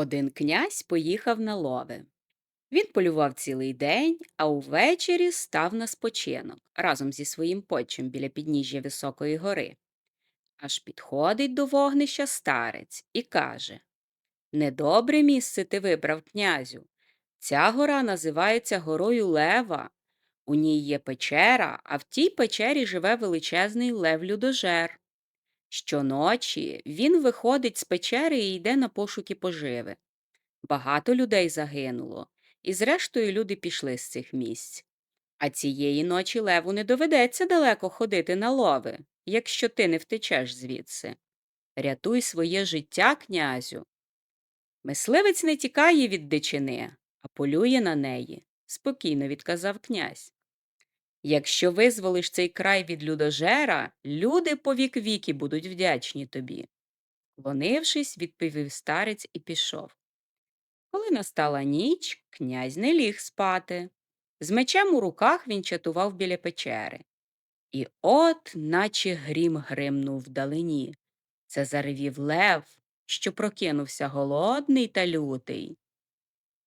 Один князь поїхав на лови. Він полював цілий день, а увечері став на спочинок разом зі своїм почем біля підніжжя високої гори. Аж підходить до вогнища старець і каже Недобре місце ти вибрав, князю. Ця гора називається горою Лева. У ній є печера, а в тій печері живе величезний лев людожер. Щоночі він виходить з печери і йде на пошуки поживи. Багато людей загинуло, і зрештою люди пішли з цих місць. А цієї ночі леву не доведеться далеко ходити на лови, якщо ти не втечеш звідси. Рятуй своє життя, князю. Мисливець не тікає від дичини, а полює на неї, спокійно відказав князь. Якщо визволиш цей край від людожера, люди по вік віки будуть вдячні тобі. Клонившись, відповів старець і пішов. Коли настала ніч, князь не ліг спати. З мечем у руках він чатував біля печери. І от, наче грім гримнув вдалині. Це заревів лев, що прокинувся голодний та лютий.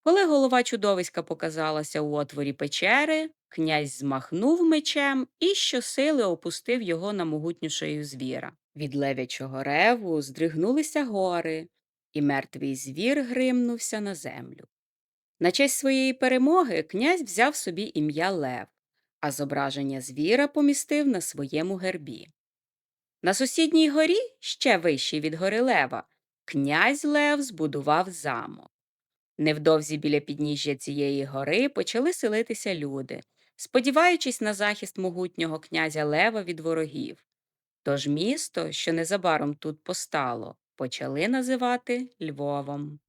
Коли голова чудовиська показалася у отворі печери, князь змахнув мечем і щосили опустив його на могутню шию звіра. Від левячого реву здригнулися гори, і мертвий звір гримнувся на землю. На честь своєї перемоги князь взяв собі ім'я Лев, а зображення звіра помістив на своєму гербі. На сусідній горі, ще вищій від гори Лева, князь Лев збудував замок. Невдовзі біля підніжжя цієї гори почали селитися люди, сподіваючись на захист могутнього князя Лева від ворогів. Тож місто, що незабаром тут постало, почали називати Львовом.